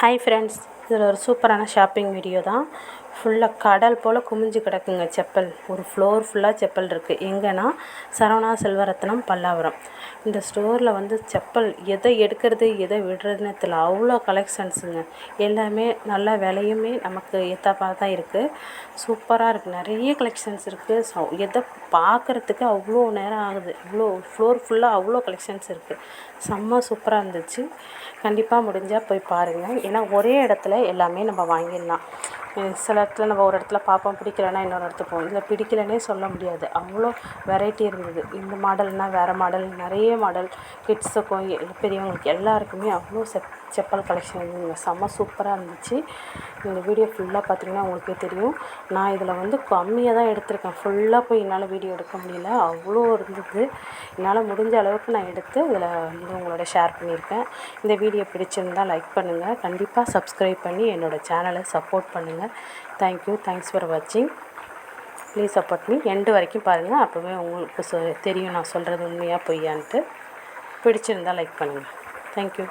Hi friends இதில் ஒரு சூப்பரான ஷாப்பிங் வீடியோ தான். ஃபுல்லாக கடல் போல் குமிஞ்சு கிடக்குங்க செப்பல். ஒரு ஃப்ளோர் ஃபுல்லாக செப்பல் இருக்குது எங்கன்னா சரவணா செல்வரத்னம் பல்லாவரம். இந்த ஸ்டோரில் வந்து செப்பல் எதை எடுக்கிறது எதை விடுறதுன்னு தெரியல அவ்வளோ கலெக்ஷன்ஸுங்க எல்லாமே நல்ல விலையுமே நமக்கு ஏற்றாப்பா தான் இருக்குது சூப்பராக இருக்குது நிறைய கலெக்ஷன்ஸ் இருக்குது ஸோ எதை பார்க்குறதுக்கு அவ்வளோ நேரம் ஆகுது. இவ்வளோ ஃப்ளோர் ஃபுல்லாக அவ்வளோ கலெக்ஷன்ஸ் இருக்குது செம்ம சூப்பராக இருந்துச்சு. கண்டிப்பாக முடிஞ்சால் போய் பாருங்கள் ஏன்னா ஒரே இடத்துல எல்லாமே நம்ம வாங்கிடலாம். சில இடத்துல நம்ம ஒரு இடத்துல பார்ப்போம் பிடிக்கலன்னா இன்னொரு இடத்துக்கு போவோம். இதில் பிடிக்கலன்னே சொல்ல முடியாது. அவ்வளோ வெரைட்டி இருந்தது. இந்த மாடல்னால் வேறு மாடல் நிறைய மாடல் கிட்ஸுக்கும் பெரியவங்களுக்கு எல்லாருக்குமே அவ்வளோ செப் செப்பல் கலெக்ஷன் செம்ம சூப்பராக இருந்துச்சு. இந்த வீடியோ ஃபுல்லாக பார்த்தீங்கன்னா உங்களுக்கே தெரியும். நான் இதில் வந்து கம்மியாக தான் எடுத்திருக்கேன். ஃபுல்லாக போய் என்னால் வீடியோ எடுக்க முடியல. அவ்வளோ இருந்தது. என்னால் முடிஞ்ச அளவுக்கு நான் எடுத்து இதில் வந்து உங்களோட ஷேர் பண்ணியிருக்கேன். இந்த வீடியோ பிடிச்சிருந்தால் லைக் பண்ணுங்கள் கண்டிப்பாக சப்ஸ்கிரைப் பண்ணி என்னோடய சேனலை சப்போர்ட் பண்ணுங்கள் தேங்க்யூ தேங்க்ஸ் ஃபார் வாட்சிங் ப்ளீஸ் சப்போர்ட் மீ எண்டு வரைக்கும் பாருங்கள் அப்போவே உங்களுக்கு சொ தெரியும் நான் சொல்கிறது உண்மையாக பொய்யான்ட்டு. பிடிச்சிருந்தால் லைக் பண்ணுங்கள் தேங்க்யூ